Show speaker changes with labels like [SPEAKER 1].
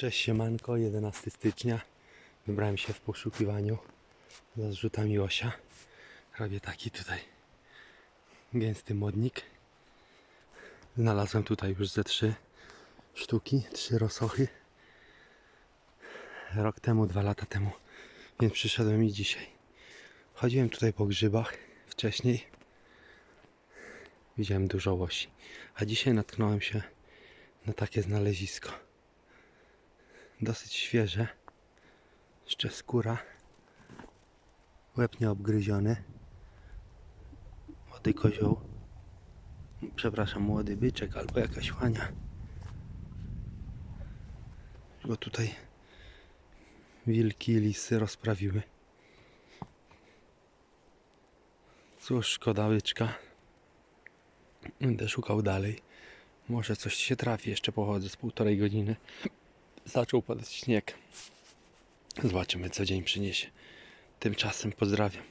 [SPEAKER 1] Cześć siemanko, 11 stycznia. Wybrałem się w poszukiwaniu za zrzutami osia. Robię taki tutaj gęsty modnik. Znalazłem tutaj już ze trzy sztuki, trzy rosochy. Rok temu, dwa lata temu, więc przyszedłem i dzisiaj. Chodziłem tutaj po grzybach wcześniej. Widziałem dużo łosi. A dzisiaj natknąłem się na takie znalezisko. Dosyć świeże. Jeszcze skóra. Łeb nieobgryziony. Młody kozioł. Przepraszam, młody byczek albo jakaś łania. Go tutaj wilki i lisy rozprawiły. Cóż, szkoda byczka. Będę szukał dalej. Może coś się trafi. Jeszcze pochodzę z półtorej godziny. Zaczął padać śnieg. Zobaczymy, co dzień przyniesie. Tymczasem pozdrawiam.